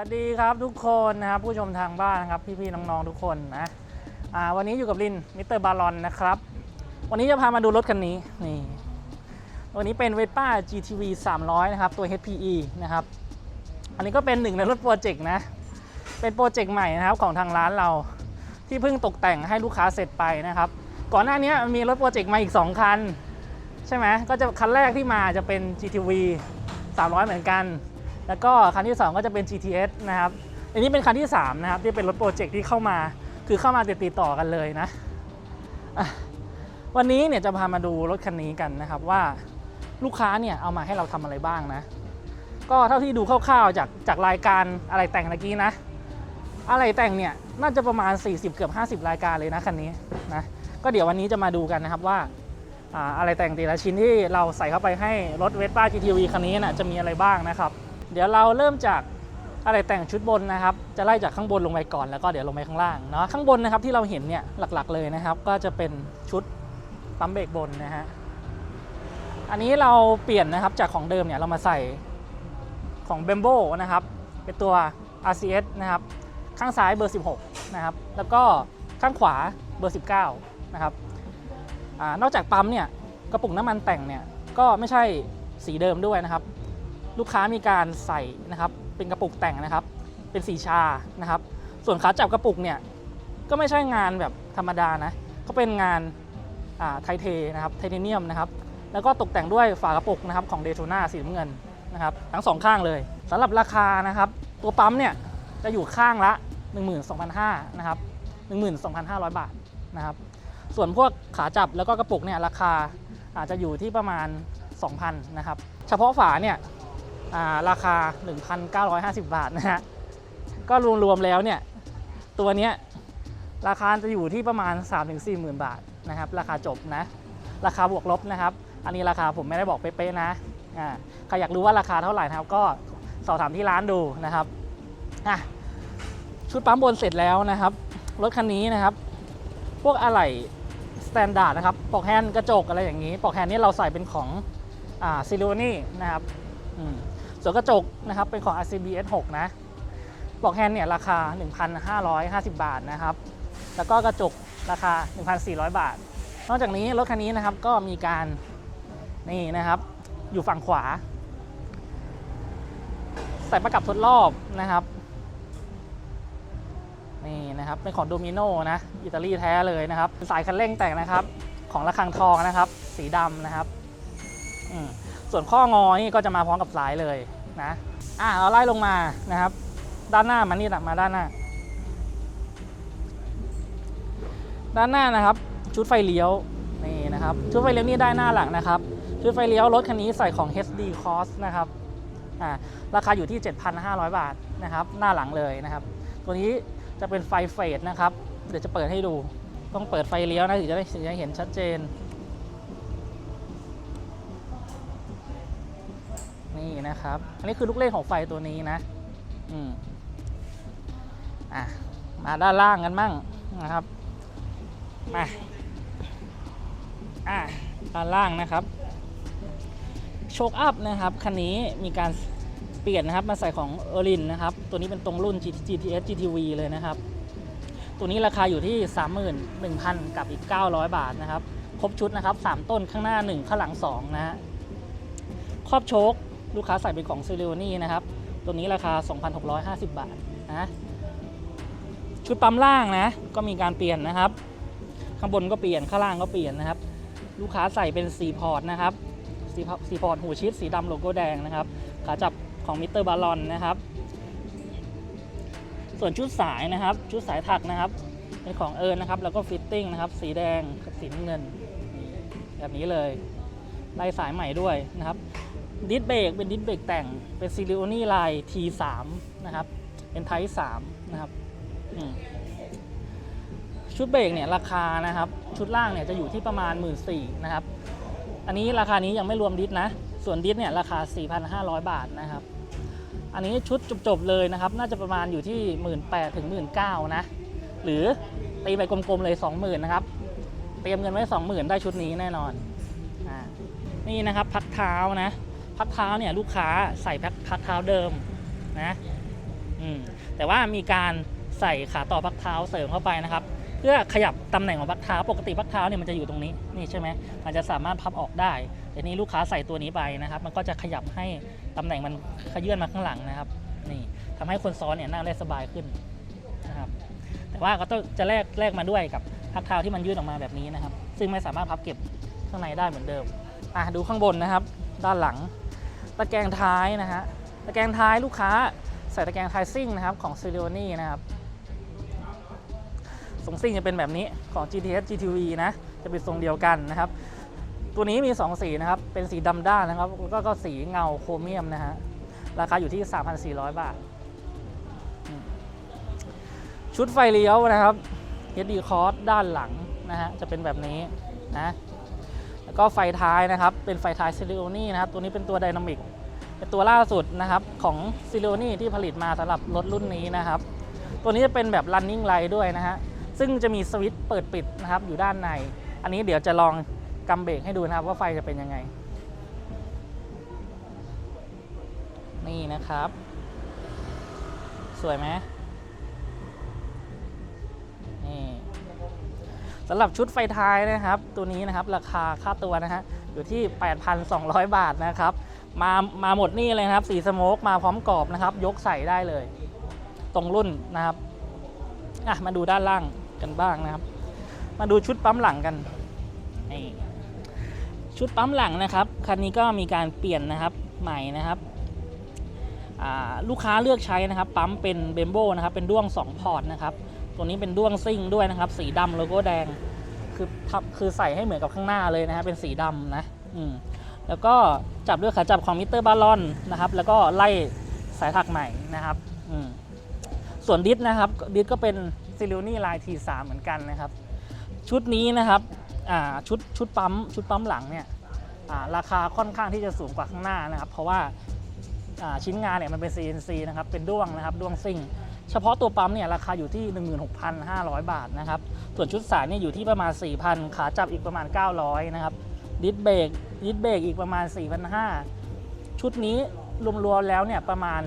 วัสดีครับทุกคนนะครับผู้ชมทางบ้านนะครับพี่ๆน้องๆทุกคนนะอ่าวันนี้อยู่กับลินมิสเตอร์บาลอนนะครับ วันนี้จะพามาดูรถคันนี้นี่วันนี้เป็นเวป้า GTV 300 นะครับ ตัว HPE นะครับ อันนี้ก็เป็นหนึ่งในรถโปรเจกต์นะ เป็นโปรเจกต์ใหม่นะครับของทางร้านเราที่เพิ่งตกแต่งให้ลูกค้าเสร็จไปนะครับ ก่อนหน้านี้มีรถโปรเจกต์มาอีก 2 คัน ใช่ไหมก็จะคันแรกที่มาจะเป็น GTV 300 เหมือนกัน แล้วก็คันที่ 2 ก็จะเป็น GTS นะครับ อันนี้เป็นคันที่ 3 นะครับ ที่เป็นรถโปรเจกต์ที่เข้ามา คือเข้ามาติดติดต่อกันเลยนะ วันนี้เนี่ยจะพามาดูรถคันนี้กันนะครับว่าลูกค้าเนี่ยเอามาให้เราทำอะไรบ้างนะ ก็เท่าที่ดูคร่าวๆจากจากรายการอะไรแต่งเมื่อกี้นะ อะไรแต่งเนี่ยน่าจะประมาณ 40 เกือบ 50 รายการเลยนะคันนี้นะก็เดี๋ยววันนี้จะมาดูกันนะครับว่าอ่าอะไรแต่งแต่ละชิ้นที่เราใส่เข้าไปให้รถเวสป้า GTV คันนี้นะจะมีอะไรบ้างนะครับ เดี๋ยวเราเริ่มจากอะไรแต่งชุดบนนะครับ จะไล่จากข้างบนลงไปก่อนแล้วก็เดี๋ยวลงไปข้างล่างเนาะข้างบนนะครับที่เราเห็นเนี่ยหลักๆเลยนะครับ ก็จะเป็นชุดปั๊มเบรกบนนะฮะอันนี้เราเปลี่ยนนะครับจากของเดิมเนี่ยเรามาใส่ของ b e m b o นะครับเป็นตัว RCS นะครับข้างซ้ายเบอร์ 16 นะครับ แล้วก็ข้างขวาเบอร์ 19 นะครับอนอกจากปั๊มเนี่ยกระปุกน้ำมันแต่งเนี่ยก็ไม่ใช่สีเดิมด้วยนะครับ ลูกค้ามีการใส่นะครับเป็นกระปุกแต่งนะครับ เป็นสีชานะครับ ส่วนขาจับกระปุกเนี่ยก็ไม่ใช่งานแบบธรรมดานะก็เป็นงานไทเทนะครับไทเทเนียมนะครับแล้วก็ตกแต่งด้วยฝากระปุกนะครับของเดโ t นาสีน้ำเงินนะครับทั้งสองข้างเลยสำหรับราคานะครับตัวปั๊มเนี่ยจะอยู่ข้างละ 12,500นะครับ12,500 บาทนะครับส่วนพวกขาจับแล้วก็กระปุกเนี่ยราคาอาจจะอยู่ที่ประมาณ 2,000นะครับเฉพาะฝาเนี่ย ราคา 1,950 บาทนะฮะ ก็รวมๆแล้วเนี่ย ตัวเนี้ยราคาจะอยู่ที่ประมาณ 3-4หมื่นบาทนะครับ ราคาจบนะ ราคาบวกลบนะครับ อันนี้ราคาผมไม่ได้บอกเป๊ะๆนะอ่าใครอยากรู้ว่าราคาเท่าไหร่นะครับ ก็สอบถามที่ร้านดูนะครับอะชุดปั๊มบนเสร็จแล้วนะครับ รถคันนี้นะครับ พวกอะไหล่สแตนดาร์ดนะครับ ปอกแฮนด์กระจกอะไรอย่างนี้ ปอกแฮนด์นี่เราใส่เป็นของอ่าซิลิโอนี่นะครับ ส่วนกระจกนะครับเป็นของ RCB S6 นะปลอกแฮนด์เนี่ยราคา 1,550 บาทนะครับ แล้วก็กระจกราคา 1,400 บาท นอกจากนี้รถคันนี้นะครับก็มีการนี่นะครับอยู่ฝั่งขวา ใส่ประกับทดรอบนะครับนี่นะครับเป็นของโดมิโนนะอิตาลีแท้เลยนะครับสายคันเร่งแต่งนะครับ ของระฆังทองนะครับ สีดำนะครับอืม ส่วนข้องอนี่ก็จะมาพร้อมกับสายเลยนะอะเราไล่ลงมานะครับ ด้านหน้ามันนี่แหละมาด้านหน้า ด้านหน้านะครับ ชุดไฟเลี้ยวนี่นะครับ ชุดไฟเลี้ยวนี่ได้หน้าหลังนะครับ ชุดไฟเลี้ยวรถคันนี้ใส่ของ HD Cross นะครับอ่าราคาอยู่ที่ 7,500 บาทนะครับ หน้าหลังเลยนะครับ ตัวนี้จะเป็นไฟเฟสนะครับ เดี๋ยวจะเปิดให้ดู ต้องเปิดไฟเลี้ยวนะถึงจะได้ถึงจะเห็นชัดเจน นี่นะครับ อันนี้คือลูกเล่นของไฟตัวนี้นะ อืมอะ มาด้านล่างกันมั่งนะครับ มา อะ ด้านล่างนะครับ โชคอัพนะครับ คันนี้มีการเปลี่ยนนะครับ มาใส่ของเออรินนะครับ ตัวนี้เป็นตรงรุ่น GTS GTV เลยนะครับ ตัวนี้ราคาอยู่ที่ 31,000 กับอีก 900 บาทนะครับ ครบชุดนะครับ 3 ต้นข้างหน้า 1 ข้างหลัง 2 นะฮะครอบโชค ลูกค้าใส่เป็นของซิลิโอนี่นะครับ ตัวนี้ราคา 2,650 บาทนะชุดปั๊มล่างนะ ก็มีการเปลี่ยนนะครับ ข้างบนก็เปลี่ยนข้างล่างก็เปลี่ยนนะครับ ลูกค้าใส่เป็นสีพอร์ตนะครับสีพอร์ตหูชิดสีดำโลโก้แดงนะครับขาจับของมิสเตอร์บาลอนนะครับ ส่วนชุดสายนะครับ ชุดสายถักนะครับเป็นของเอิญนะครับ แล้วก็ฟิตติ้งนะครับ สีแดงกับสีน้ำเงินแบบนี้เลยลายสายใหม่ด้วยนะครับ ดิสเบรกเป็นดิสเบรกแต่งเป็นซิลิโอนี่ลาย T3 นะครับ เป็นไทป์3นะครับชุดเบรกเนี่ยราคานะครับ ชุดล่างเนี่ยจะอยู่ที่ประมาณ 1 4ื่นนะครับ อันนี้ราคานี้ยังไม่รวมดิสนะ ส่วนดิสเนี่ยราคา 4,500 บาทนะครับ อันนี้ชุดจบๆเลยนะครับ น่าจะประมาณอยู่ที่ 1 8ื่นถึง1 9ื่นนะ หรือตีไปกลมๆเลย 20,000นะครับ เตรียมเงินไว้ 20,000 ได้ชุดนี้แน่นอน อ่า นี่นะครับพักเท้านะ พักเท้าเนี่ยลูกค้าใส่พักพักเท้าเดิมนะอืมแต่ว่ามีการใส่ขาต่อพักเท้าเสริมเข้าไปนะครับ เพื่อขยับตำแหน่งของพักเท้าปกติพักเท้าเนี่ยมันจะอยู่ตรงนี้นี่ใช่ไหมมันจะสามารถพับออกได้แต่นี้ลูกค้าใส่ตัวนี้ไปนะครับ มันก็จะขยับให้ตำแหน่งมันขยื่นมาข้างหลังนะครับ นี่ทำให้คนซ้อนเนี่ยนั่งได้สบายขึ้นนะครับแต่ว่าก็ต้องจะแลกแลกมาด้วยกับพักเท้าที่มันยื่นออกมาแบบนี้นะครับ ซึ่งไม่สามารถพับเก็บข้างในได้เหมือนเดิมอะดูข้างบนนะครับ ด้านหลัง ตะแกรงท้ายนะฮะตะแกรงท้ายลูกค้าใส่ตะแกรงท้ายซิ่งนะครับของ c i l i o n i นะครับทรงซิ่งจะเป็นแบบนี้ของ GTS GTV นะจะเป็นทรงเดียวกันนะครับ ตัวนี้มี 2 สีนะครับ เป็นสีดำด้านนะครับแล้วก็ก็สีเงาโครเมียมนะฮะราคาอยู่ที่ 3,400 บาทอืมชุดไฟเลี้ยวนะครับ HD Cross ด้านหลังนะฮะจะเป็นแบบนี้นะ แล้วก็ไฟท้ายนะครับ เป็นไฟท้ายซิลิโอนี่นะครับ ตัวนี้เป็นตัวไดนามิก เป็นตัวล่าสุดนะครับของซิลิโอนี่ที่ผลิตมาสำหรับรถรุ่นนี้นะครับ ตัวนี้จะเป็นแบบ running light ด้วยนะฮะ ซึ่งจะมีสวิตช์เปิดปิดนะครับอยู่ด้านใน อันนี้เดี๋ยวจะลองกำเบรกให้ดูนะครับว่าไฟจะเป็นยังไง นี่นะครับ สวยไหม สำหรับชุดไฟท้ายนะครับ ตัวนี้นะครับราคาค่าตัวนะฮะอยู่ที่ 8,200 บาทนะครับ มามาหมดนี่เลยนะครับสีสโมกมาพร้อมกรอบนะครับ ยกใส่ได้เลย ตรงรุ่นนะครับอะมาดูด้านล่างกันบ้างนะครับ มาดูชุดปั๊มหลังกันนี่ชุดปั๊มหลังนะครับคันนี้ก็มีการเปลี่ยนนะครับใหม่นะครับลูกค้าเลือกใช้นะครับ ปั๊มเป็นเบมโบนะครับเป็นด้วง 2 พอร์ตนะครับ ตัวนี้เป็นด้วงซิ่งด้วยนะครับ สีดำโลโก้แดง คือทับคือใส่ให้เหมือนกับข้างหน้าเลยนะฮะเป็นสีดำนะอืมแล้วก็จับด้วยขาจับของมิเตอร์บาลอนนะครับ แล้วก็ไล่สายถักใหม่นะครับอืมส่วนดิสนะครับ ดิสก็เป็นซิลินี่ลาย T3 เหมือนกันนะครับ ชุดนี้นะครับอ่าชุดชุดปั๊มชุดปั๊มหลังเนี่ยอ่าราคาค่อนข้างที่จะสูงกว่าข้างหน้านะครับ เพราะว่าอ่าชิ้นงานเนี่ยมันเป็น CNC นะครับ เป็นด้วงนะครับ ด้วงซิ่ง เฉพาะตัวปั๊มเนี่ยราคาอยู่ที่ 16,500 บาทนะครับส่วนชุดสายเนี่ยอยู่ที่ประมาณ 4,000 ขาจับอีกประมาณ 900 นะครับดิสเบรกดิสเบรกอีกประมาณ 4,500 ชุดนี้รวมๆแล้วเนี่ยประมาณ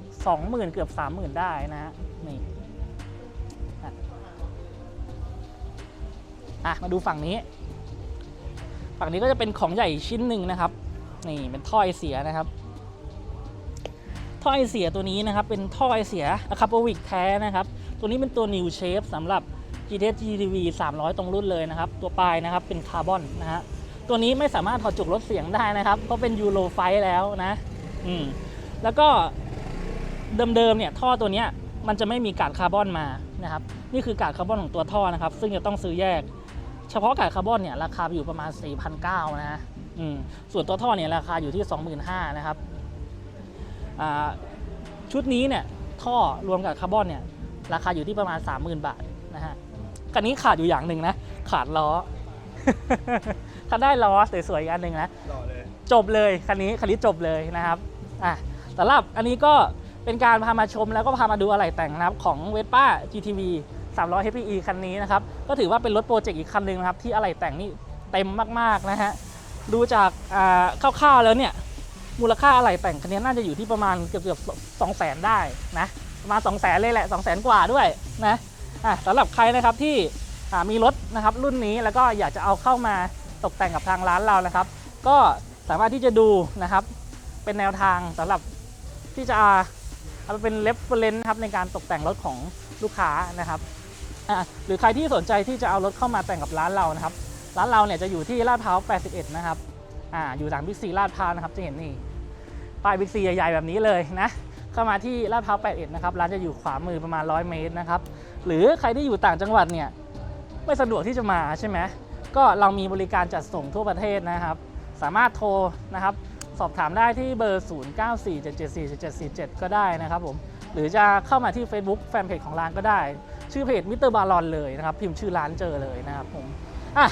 20,000 เกือบ 30,000 ได้นะฮะนี่อะมาดูฝั่งนี้ ฝั่งนี้ก็จะเป็นของใหญ่ชิ้นหนึ่งนะครับ นี่เป็นท่อไอเสียนะครับ ท่อไอเสียตัวนี้นะครับ เป็นท่อไอเสียอะคาโปวิกแท้นะครับ ตัวนี้เป็นตัว New Shape สำหรับ GTS GTV 300 ตรงรุ่นเลยนะครับ ตัวปลายนะครับเป็นคาร์บอนนะฮะตัวนี้ไม่สามารถถอดจุกลดเสียงได้นะครับเพราะเป็นยูโรไฟแล้วนะอืมแล้วก็เดิมๆเนี่ยท่อตัวเนี้ยมันจะไม่มีกาดคาร์บอนมานะครับนี่คือกาดคาร์บอนของตัวท่อนะครับ ซึ่งจะต้องซื้อแยก เฉพาะกาดคาร์บอนเนี่ยราคาอยู่ประมาณ4,900นะฮะอืมส่วนตัวท่อเนี่ยราคาอยู่ที่ 25,000นะครับ ชุดนี้เนี่ยท่อรวมกับคาร์บอนเนี่ยราคาอยู่ที่ประมาณ 30,000 บาทนะฮะคันนี้ขาดอยู่อย่างหนึ่งนะ ขาดล้อ ถ้าได้ล้อสวยๆอีกอันหนึ่งนะหล่อเลยจบเลยคันนี้คันนี้จบเลยนะครับอะสำหรับอันนี้ก็เป็นการพามาชมแล้วก็พามาดูอะไรแต่งนะครับของเวสป้า GTV 300 HPE คันนี้นะครับ ก็ถือว่าเป็นรถโปรเจกต์อีกคันหนึ่งนะครับ ที่อะไรแต่งนี่เต็มมากๆนะฮะ ดูจากอ่าคร่าวๆแล้วเนี่ย มูลค่าอะไรแต่งคันนี้น่าจะอยู่ที่ประมาณเกือบเกือบสองแสนได้นะประมาณ2 0 0แสนเลยแหละ2 0 0แสนกว่าด้วยนะอะสำหรับใครนะครับที่มีรถนะครับรุ่นนี้แล้วก็อยากจะเอาเข้ามาตกแต่งกับทางร้านเรานะครับ ก็สามารถที่จะดูนะครับ เป็นแนวทางสำหรับที่จะเอาไปเป็นเ e ฟเฟรนซ์นะครับในการตกแต่งรถของลูกค้านะครับหรือใครที่สนใจที่จะเอารถเข้ามาแต่งกับร้านเรานะครับ ร้านเราเนี่ยจะอยู่ที่ลาดพร้าว 81 นะครับ อ่า อยู่หลังบิ๊กซีลาดพร้าวนะครับ จะเห็นนี่ ป้ายบิ๊กซีใหญ่ๆแบบนี้เลยนะเข้ามาที่ลาดพร้าว81นะครับร้านจะอยู่ขวามือประมาณ 100 เมตรนะครับหรือใครที่อยู่ต่างจังหวัดเนี่ยไม่สะดวกที่จะมาใช่ไหมก็เรามีบริการจัดส่งทั่วประเทศนะครับ สามารถโทรนะครับสอบถามได้ที่เบอร์ 0947747747 ก็ได้นะครับผมหรือจะเข้ามาที่ Facebook แฟนเพจของร้านก็ได้ ชื่อเพจมิสเตอร์บาลอนเลยนะครับ พิมพ์ชื่อร้านเจอเลยนะครับผมอะ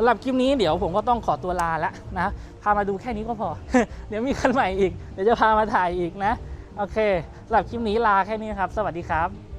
ำหรับคลิปนี้เดี๋ยวผมก็ต้องขอตัวลาแล้วนะ พามาดูแค่นี้ก็พอ เดี๋ยวมีคันใหม่อีก เดี๋ยวจะพามาถ่ายอีกนะ โอเคสำหรับคลิปนี้ลาแค่นี้ครับ สวัสดีครับ